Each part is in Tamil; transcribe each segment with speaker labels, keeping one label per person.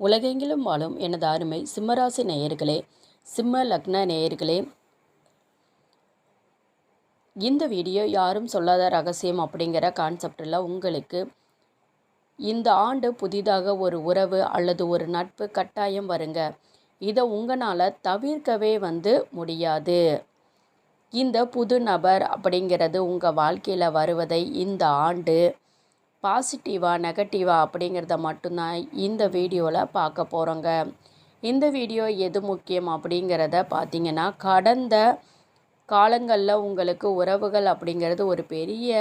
Speaker 1: உலகெங்கிலும் வாழும் எனது அருமை சிம்மராசி நேயர்களே சிம்ம லக்ன நேயர்களே. இந்த வீடியோ யாரும் சொல்லாத ரகசியம் அப்படிங்கிற கான்செப்டில் உங்களுக்கு இந்த ஆண்டு புதிதாக ஒரு உறவு அல்லது ஒரு நட்பு கட்டாயம் வருங்க. இதை உங்களால் தவிர்க்கவே வந்து முடியாது. இந்த புது நபர் அப்படிங்கிறது உங்கள் வாழ்க்கையில் வருவதை இந்த ஆண்டு பாசிட்டிவா நெகட்டிவா அப்படிங்கிறத மட்டும்தான் இந்த வீடியோவில் பார்க்க போகிறோங்க இந்த வீடியோ எது முக்கியம் அப்படிங்கிறத பார்த்தீங்கன்னா கடந்த காலங்களில் உங்களுக்கு உறவுகள் அப்படிங்கிறது ஒரு பெரிய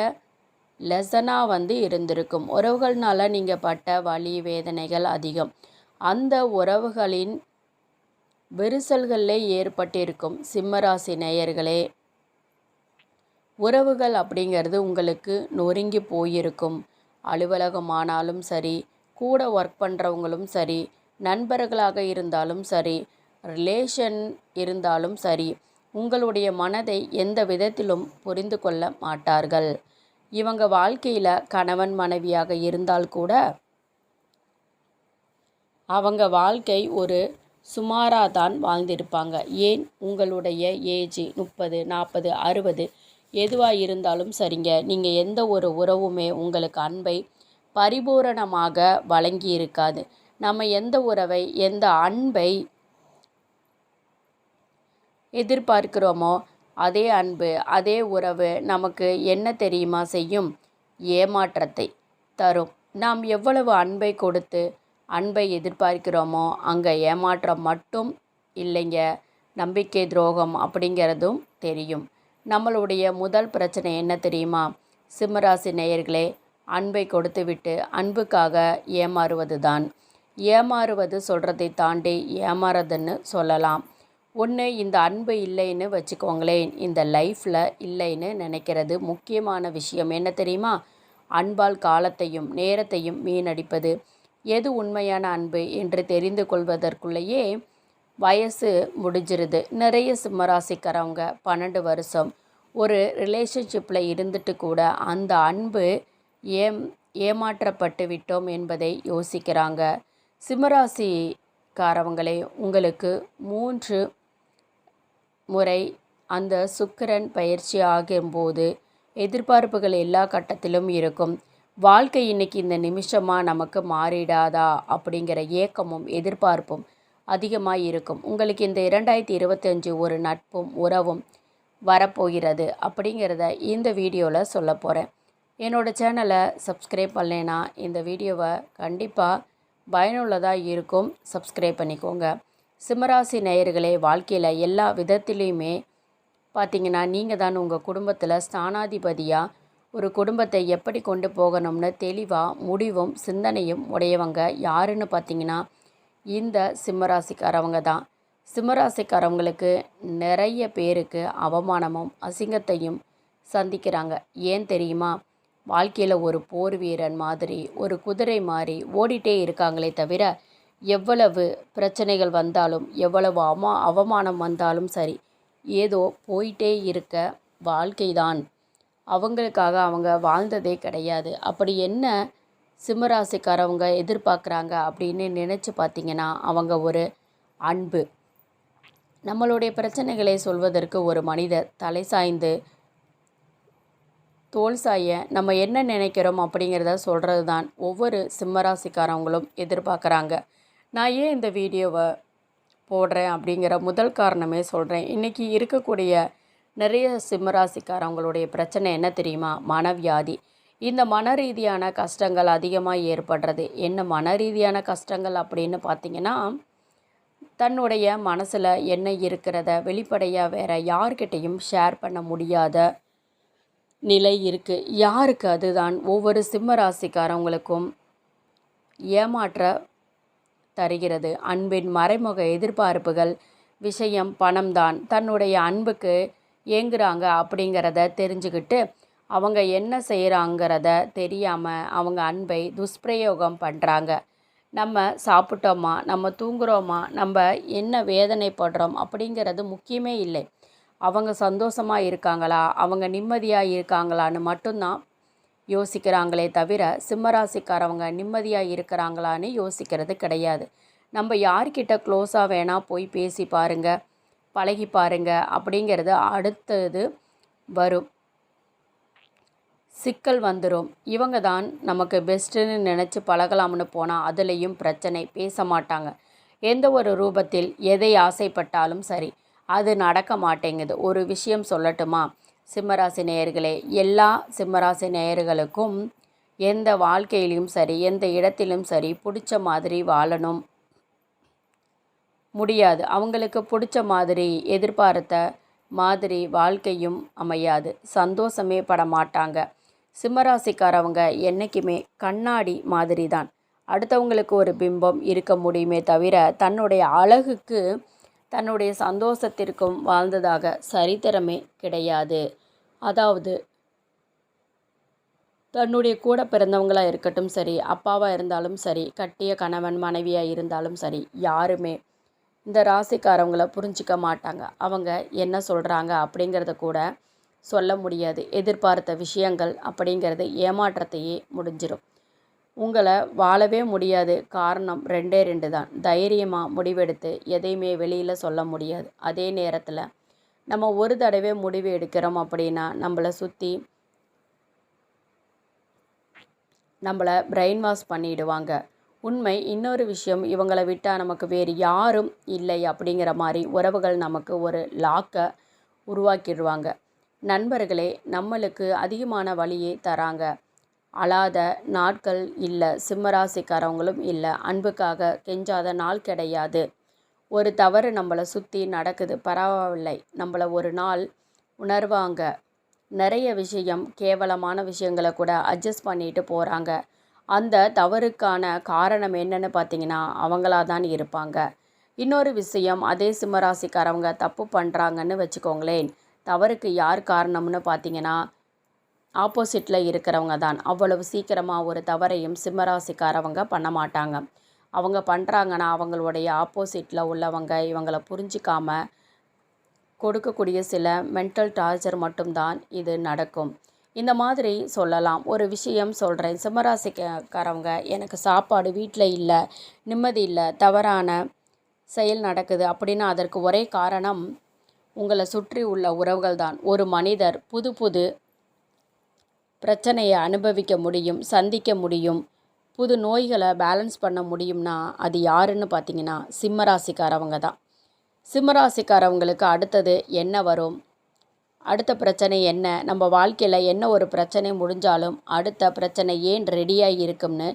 Speaker 1: லெசனாக வந்து இருந்திருக்கும். உறவுகள்னால நீங்கள் பட்ட வலி வேதனைகள் அதிகம். அந்த உறவுகளின் விரிசல்களில் ஏற்பட்டிருக்கும் சிம்மராசி நேயர்களே உறவுகள் அப்படிங்கிறது உங்களுக்கு நொறுங்கி போயிருக்கும். அலுவலகமானாலும் சரி கூட ஒர்க் பண்ணுறவங்களும் சரி நண்பர்களாக இருந்தாலும் சரி ரிலேஷன் இருந்தாலும் சரி உங்களுடைய மனதை எந்த விதத்திலும் புரிந்து கொள்ள மாட்டார்கள். இவங்க வாழ்க்கையில் கணவன் மனைவியாக இருந்தால் கூட அவங்க வாழ்க்கை ஒரு சுமாராக தான் வாழ்ந்திருப்பாங்க. ஏன்? உங்களுடைய ஏஜ் முப்பது நாற்பது அறுபது எதுவாக இருந்தாலும் சரிங்க. நீங்கள் எந்த ஒரு உறவுமே உங்களுக்கு அன்பை பரிபூரணமாக வழங்கி இருக்காது நம்ம எந்த உறவை எந்த அன்பை எதிர்பார்க்கிறோமோ அதே அன்பு அதே உறவு நமக்கு என்ன தெரியுமா செய்யும்? ஏமாற்றத்தை தரும். நாம் எவ்வளவு அன்பை கொடுத்து அன்பை எதிர்பார்க்கிறோமோ அங்கே ஏமாற்றம் மட்டும் இல்லைங்க. நம்பிக்கை துரோகம் அப்படிங்கிறதும் தெரியும். நம்மளுடைய முதல் பிரச்சனை என்ன தெரியுமா? சிம்மராசி நேயர்களே அன்பை கொடுத்துவிட்டு அன்புக்காக ஏமாறுவது தான் ஏமாறுவது சொல்கிறதை தாண்டி ஏமாறதுன்னு சொல்லலாம். ஒன்று இந்த அன்பு இல்லைன்னு வச்சுக்கோங்களேன் இந்த லைஃப்பில் இல்லைன்னு நினைக்கிறது முக்கியமான விஷயம். என்ன தெரியுமா? அன்பால் காலத்தையும் நேரத்தையும் வீணடிப்பது. எது உண்மையான அன்பு என்று தெரிந்து கொள்வதற்குள்ளேயே வயசு முடிஞ்சிருது. நிறைய சிம்மராசிக்காரவங்க பன்னெண்டு வருஷம் ஒரு ரிலேஷன்ஷிப்பில் இருந்துட்டு கூட அந்த அன்பு ஏம் ஏமாற்றப்பட்டு விட்டோம் என்பதை யோசிக்கிறாங்க. சிம்மராசிக்காரவங்களே உங்களுக்கு மூன்று முறை அந்த சுக்கிரன் பயிற்சி ஆகும்போது எதிர்பார்ப்புகள் எல்லா கட்டத்திலும் இருக்கும். வாழ்க்கை இன்னைக்கு இந்த நிமிஷமாக நமக்கு மாறிடாதா அப்படிங்கிற ஏக்கமும் எதிர்பார்ப்பும் அதிகமாக இருக்கும் உங்களுக்கு இந்த இரண்டாயிரத்தி இருபத்தஞ்சு ஒரு நட்பும் உறவும் வரப்போகிறது அப்படிங்கிறத இந்த வீடியோவில் சொல்ல போகிறேன் என்னோடய சேனலை சப்ஸ்கிரைப் பண்ணலைன்னா இந்த வீடியோவை கண்டிப்பாக பயனுள்ளதாக இருக்கும். சப்ஸ்கிரைப் பண்ணிக்கோங்க. சிம்மராசி நேயர்களே வாழ்க்கையில் எல்லா விதத்துலேயுமே பார்த்தீங்கன்னா நீங்கள் தான் உங்கள் குடும்பத்தில் ஸ்தானாதிபதியாக ஒரு குடும்பத்தை எப்படி கொண்டு போகணும்னு தெளிவாக முடிவும் சிந்தனையும் உடையவங்க யாருன்னு பார்த்தீங்கன்னா இந்த சிம்மராசிக்காரவங்க தான். சிம்மராசிக்காரவங்களுக்கு நிறைய பேருக்கு அவமானமும் அசிங்கத்தையும் சந்திக்கிறாங்க. ஏன் தெரியுமா? வாழ்க்கையில் ஒரு போர் வீரன் மாதிரி ஒரு குதிரை மாதிரி ஓடிட்டே இருக்காங்களே தவிர எவ்வளவு பிரச்சனைகள் வந்தாலும் எவ்வளவு அவமா அவமானம் வந்தாலும் சரி ஏதோ போயிட்டே இருக்க வாழ்க்கை தான் அவங்களுக்காக அவங்க வாழ்ந்ததே கிடையாது. அப்படி என்ன சிம்மராசிக்காரவங்க எதிர்பார்க்குறாங்க அப்படின்னு நினச்சி பார்த்தீங்கன்னா அவங்க ஒரு அன்பு நம்மளுடைய பிரச்சனைகளை சொல்வதற்கு ஒரு மனிதர் தலை சாய்ந்து தோல் சாய நம்ம என்ன நினைக்கிறோம் அப்படிங்கிறத சொல்கிறது தான் ஒவ்வொரு சிம்மராசிக்காரவங்களும் எதிர்பார்க்குறாங்க. நான் ஏன் இந்த வீடியோவை போடுறேன் அப்படிங்கிற முதல் காரணமே சொல்கிறேன் இன்றைக்கி இருக்கக்கூடிய நிறைய சிம்மராசிக்காரவங்களுடைய பிரச்சனை என்ன தெரியுமா? மனவியாதி. இந்த மன ரீதியான கஷ்டங்கள் அதிகமாக ஏற்படுறது. என்ன மன ரீதியான கஷ்டங்கள் அப்படின்னு பார்த்திங்கன்னா தன்னுடைய மனசில் என்ன இருக்கிறத வெளிப்படையாக வேறு யார்கிட்டையும் ஷேர் பண்ண முடியாத நிலை இருக்குது யாருக்கு அதுதான்? ஒவ்வொரு சிம்ம ராசிக்காரவங்களுக்கும் ஏமாற்ற தருகிறது. அன்பின் மறைமுக எதிர்பார்ப்புகள் விஷயம் பணம்தான் தன்னுடைய அன்புக்கு ஏங்குறாங்க அப்படிங்கிறத தெரிஞ்சுக்கிட்டு அவங்க என்ன செய்கிறாங்கிறத தெரியாமல் அவங்க அன்பை துஷ்பிரயோகம் பண்ணுறாங்க நம்ம சாப்பிட்டோமா நம்ம தூங்குறோமா நம்ம என்ன வேதனைப்படுறோம் அப்படிங்கிறது முக்கியமே இல்லை. அவங்க சந்தோஷமாக இருக்காங்களா? அவங்க நிம்மதியாக இருக்காங்களான்னு மட்டும்தான் யோசிக்கிறாங்களே தவிர சிம்மராசிக்காரவங்க நிம்மதியாக இருக்கிறாங்களான்னு யோசிக்கிறது கிடையாது. நம்ம யார்கிட்ட க்ளோஸாக வேணால் போய் பேசி பாருங்கள் பழகி பாருங்கள் அப்படிங்கிறது அடுத்தது வரும். சிக்கல் வந்துடும் இவங்க தான் நமக்கு பெஸ்ட்டுன்னு நினச்சி பழகலாம்னு போனால் அதுலேயும் பிரச்சனை. பேச மாட்டாங்க. எந்த ஒரு ரூபத்தில் எதை ஆசைப்பட்டாலும் சரி அது நடக்க மாட்டேங்குது. ஒரு விஷயம் சொல்லட்டுமா? சிம்மராசி நேயர்களே எல்லா சிம்மராசி நேயர்களுக்கும் எந்த வாழ்க்கையிலும் சரி எந்த இடத்திலும் சரி பிடிச்ச மாதிரி வாழணும். முடியாது. அவங்களுக்கு பிடிச்ச மாதிரி எதிர்பார்த்த மாதிரி வாழ்க்கையும் அமையாது. சந்தோஷமே பட மாட்டாங்க. சிம்மராசிக்காரவங்க என்றைக்குமே கண்ணாடி மாதிரி தான் அடுத்தவங்களுக்கு ஒரு பிம்பம் இருக்க முடியுமே தவிர தன்னுடைய அழகுக்கு தன்னுடைய சந்தோஷத்திற்கும் வாழ்ந்ததாக சரித்திரமே கிடையாது. அதாவது தன்னுடைய கூட பிறந்தவங்களாக இருக்கட்டும் சரி அப்பாவாக இருந்தாலும் சரி கட்டிய கணவன் மனைவியாக இருந்தாலும் சரி யாருமே இந்த ராசிக்காரவங்கள புரிஞ்சிக்க மாட்டாங்க. அவங்க என்ன சொல்கிறாங்க அப்படிங்கிறத கூட சொல்ல முடியாது. எதிர்பார்த்த விஷயங்கள் அப்படிங்கிறது ஏமாற்றத்தையே முடிஞ்சிடும் உங்களை வாழவே முடியாது. காரணம் ரெண்டே ரெண்டு தான். தைரியமாக முடிவெடுத்து எதையுமே வெளியில் சொல்ல முடியாது. அதே நேரத்தில் நம்ம ஒரு தடவை முடிவு எடுக்கிறோம் அப்படின்னா நம்மளை சுற்றி நம்மளை பிரெயின் வாஷ் பண்ணிடுவாங்க. உண்மை இன்னொரு விஷயம் இவங்களை விட்டால் நமக்கு வேறு யாரும் இல்லை அப்படிங்கிற மாதிரி உறவுகள் நமக்கு ஒரு லாக்கை உருவாக்கிடுவாங்க. நண்பர்களே நம்மளுக்கு அதிகமான வழியை தராங்க. அழாத நாட்கள் இல்லை சிம்மராசிக்காரவங்களும் இல்லை அன்புக்காக கெஞ்சாத நாள் கிடையாது. ஒரு தவறு நம்மளை சுற்றி நடக்குது பரவாயில்லை. நம்மளை ஒரு நாள் உணர்வாங்க. நிறைய விஷயம் கேவலமான விஷயங்களை கூட அட்ஜஸ்ட் பண்ணிட்டு போகிறாங்க அந்த தவறுக்கான காரணம் என்னன்னு பார்த்தீங்கன்னா அவங்களா தான் இருப்பாங்க. இன்னொரு விஷயம் அதே சிம்மராசிக்காரவங்க தப்பு பண்ணுறாங்கன்னு வச்சுக்கோங்களேன். தவறுக்கு யார் காரணம்னு பார்த்தீங்கன்னா ஆப்போசிட்டில் இருக்கிறவங்க தான். அவ்வளவு சீக்கிரமாக ஒரு தவறையும் சிம்மராசிக்காரவங்க பண்ண மாட்டாங்க. அவங்க பண்ணுறாங்கன்னா அவங்களுடைய ஆப்போசிட்டில் உள்ளவங்க இவங்களை புரிஞ்சிக்காம கொடுக்கக்கூடிய சில மென்டல் டார்ச்சர் மட்டும்தான் இது நடக்கும். இந்த மாதிரி சொல்லலாம். ஒரு விஷயம் சொல்கிறேன் சிம்மராசிக்காரவங்க எனக்கு சாப்பாடு வீட்டில் இல்லை நிம்மதி இல்லை தவறான செயல் நடக்குது அப்படின்னா அதற்கு ஒரே காரணம் உங்களை சுற்றி உள்ள உறவுகள் தான் ஒரு மனிதர் புது புது பிரச்சனையை அனுபவிக்க முடியும் சந்திக்க முடியும் புது நோய்களை பேலன்ஸ் பண்ண முடியும்னா அது யாருன்னு பார்த்தீங்கன்னா சிம்மராசிக்காரவங்க தான் சிம்மராசிக்காரவங்களுக்கு அடுத்தது என்ன வரும்? அடுத்த பிரச்சனை என்ன? நம்ம வாழ்க்கையில் என்ன ஒரு பிரச்சனை முடிஞ்சாலும் அடுத்த பிரச்சனை ஏன் ரெடியாக இருக்கும்னு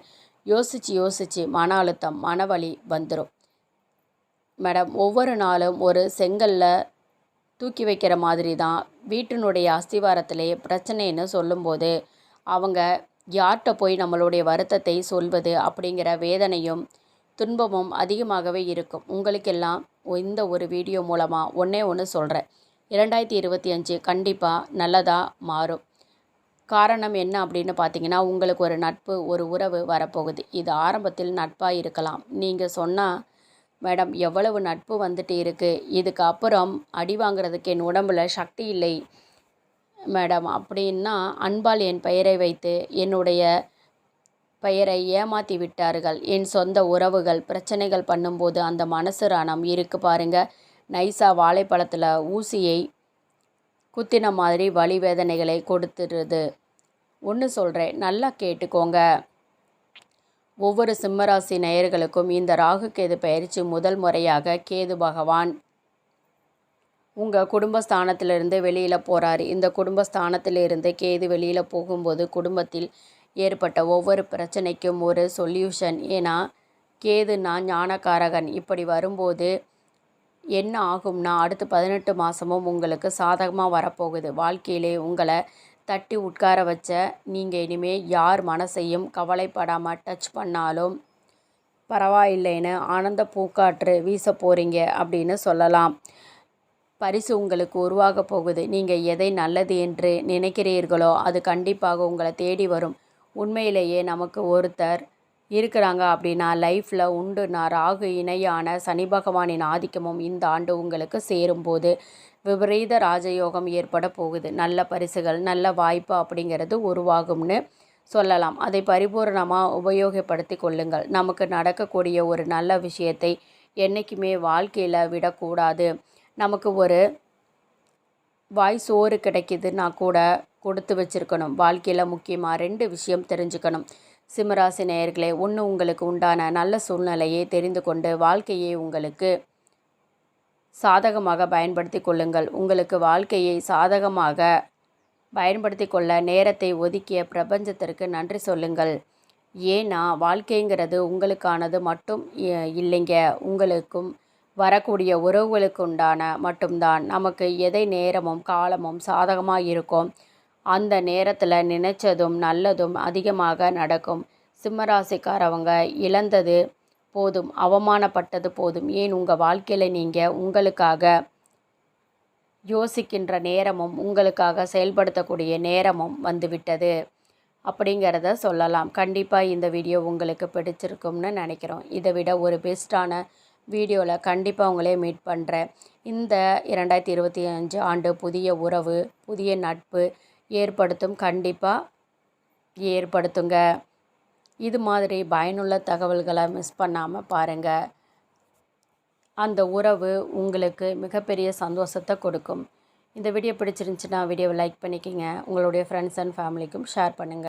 Speaker 1: யோசித்து யோசித்து மன அழுத்தம் மனவழி வந்துடும் மேடம் ஒவ்வொரு நாளும் ஒரு செங்கல்ல தூக்கி வைக்கிற மாதிரி தான் வீட்டினுடைய அஸ்திவாரத்திலே பிரச்சனைன்னு சொல்லும்போது அவங்க யார்கிட்ட போய் நம்மளுடைய வருத்தத்தை சொல்வது அப்படிங்கிற வேதனையும் துன்பமும் அதிகமாகவே இருக்கும். உங்களுக்கெல்லாம் இந்த ஒரு வீடியோ மூலமாக ஒன்றே ஒன்று சொல்கிறேன் இரண்டாயிரத்தி இருபத்தி அஞ்சு கண்டிப்பாக நல்லதாக மாறும். காரணம் என்ன அப்படின்னு பார்த்தீங்கன்னா உங்களுக்கு ஒரு நட்பு ஒரு உறவு வரப்போகுது. இது ஆரம்பத்தில் நட்பாக இருக்கலாம். நீங்கள் சொன்னால் மேடம் எவ்வளவு நட்பு வந்துட்டு இருக்குது இதுக்கு அப்புறம் அடி வாங்குறதுக்கு என் உடம்புல சக்தி இல்லை. மேடம் அப்படின்னா அன்பால் என் பெயரை வைத்து என்னுடைய பெயரை ஏமாற்றி விட்டார்கள். என் சொந்த உறவுகள் பிரச்சனைகள் பண்ணும்போது அந்த மனசு ராணம் இருக்கு பாருங்க. நைஸாக வாழைப்பழத்தில் ஊசியை குத்தின மாதிரி வலி வேதனைகளை கொடுத்துடுது ஒன்று சொல்கிறேன் நல்லா கேட்டுக்கோங்க. ஒவ்வொரு சிம்மராசி நேயர்களுக்கும் இந்த ராகு கேது பயிற்சி முதல் முறையாக கேது பகவான் உங்கள் குடும்பஸ்தானத்திலிருந்து வெளியில் போகிறார் இந்த குடும்பஸ்தானத்திலிருந்து கேது வெளியில் போகும்போது குடும்பத்தில் ஏற்பட்ட ஒவ்வொரு பிரச்சனைக்கும் ஒரு சொல்யூஷன் ஏன்னா கேதுனா ஞானக்காரகன். இப்படி வரும்போது என்ன ஆகும்னா அடுத்து பதினெட்டு மாதமும் உங்களுக்கு சாதகமாக வரப்போகுது. வாழ்க்கையிலே உங்களை தட்டி உட்கார வச்ச நீங்கள் இனிமேல் யார் மனசையும் கவலைப்படாமல் டச் பண்ணாலும் பரவாயில்லைன்னு ஆனந்த பூக்காற்று வீச போகிறீங்க அப்படின்னு சொல்லலாம். பரிசு உங்களுக்கு உருவாக போகுது. நீங்கள் எதை நல்லது என்று நினைக்கிறீர்களோ அது கண்டிப்பாக உங்களை தேடி வரும். உண்மையிலேயே நமக்கு ஒருத்தர் இருக்கிறாங்க அப்படின்னா லைஃப்பில் உண்டு. நான் ராகு இணையான சனி பகவானின் ஆதிக்கமும் இந்த ஆண்டு உங்களுக்கு சேரும்போது விபரீத ராஜயோகம் ஏற்பட போகுது. நல்ல பரிசுகள் நல்ல வாய்ப்பு அப்படிங்கிறது உருவாகும்னு சொல்லலாம். அதை பரிபூரணமாக உபயோகப்படுத்தி கொள்ளுங்கள். நமக்கு நடக்கக்கூடிய ஒரு நல்ல விஷயத்தை என்றைக்குமே வாழ்க்கையில் விடக்கூடாது. நமக்கு ஒரு வாய் சோறு கிடைக்குதுன்னா கூட கொடுத்து வச்சுருக்கணும். வாழ்க்கையில் முக்கியமாக ரெண்டு விஷயம் தெரிஞ்சுக்கணும். சிம்மராசி நேயர்களே ஒன்று உங்களுக்கு உண்டான நல்ல சூழ்நிலையை தெரிந்து கொண்டு வாழ்க்கையை உங்களுக்கு சாதகமாக பயன்படுத்தி கொள்ளுங்கள். உங்களுக்கு வாழ்க்கையை சாதகமாக பயன்படுத்தி கொள்ள நேரத்தை ஒதுக்கிய பிரபஞ்சத்திற்கு நன்றி சொல்லுங்கள். ஏன்னா வாழ்க்கைங்கிறது உங்களுக்கானது மட்டும் இல்லைங்க. உங்களுக்கும் வரக்கூடிய உறவுகளுக்கு உண்டான மட்டும்தான். நமக்கு எதை நேரமும் காலமும் சாதகமாக இருக்கும். அந்த நேரத்தில் நினைச்சதும் நல்லதும் அதிகமாக நடக்கும். சிம்மராசிக்காரவங்க இழந்தது போதும் அவமானப்பட்டது போதும். ஏன் உங்கள் வாழ்க்கையில் நீங்கள் உங்களுக்காக யோசிக்கின்ற நேரமும் உங்களுக்காக செயல்படுத்தக்கூடிய நேரமும் வந்துவிட்டது? அப்படிங்கிறத சொல்லலாம். கண்டிப்பாக இந்த வீடியோ உங்களுக்கு பிடிச்சிருக்கும்னு நினைக்கிறோம். இதை விட ஒரு பெஸ்ட்டான வீடியோவில் கண்டிப்பாக உங்களே மீட் பண்ணுறேன் இந்த இரண்டாயிரத்தி இருபத்தி அஞ்சு ஆண்டு புதிய உறவு புதிய நட்பு ஏற்படுத்தும். கண்டிப்பாக ஏற்படுத்துங்க. இது மாதிரி பயனுள்ள தகவல்களை மிஸ் பண்ணாமல் பாருங்கள் அந்த உறவு உங்களுக்கு மிகப்பெரிய சந்தோஷத்தை கொடுக்கும். இந்த வீடியோ பிடிச்சிருந்துச்சுன்னா வீடியோவை லைக் பண்ணிக்கோங்க. உங்களுடைய ஃப்ரெண்ட்ஸ் அண்ட் ஃபேமிலிக்கும் ஷேர் பண்ணுங்கள்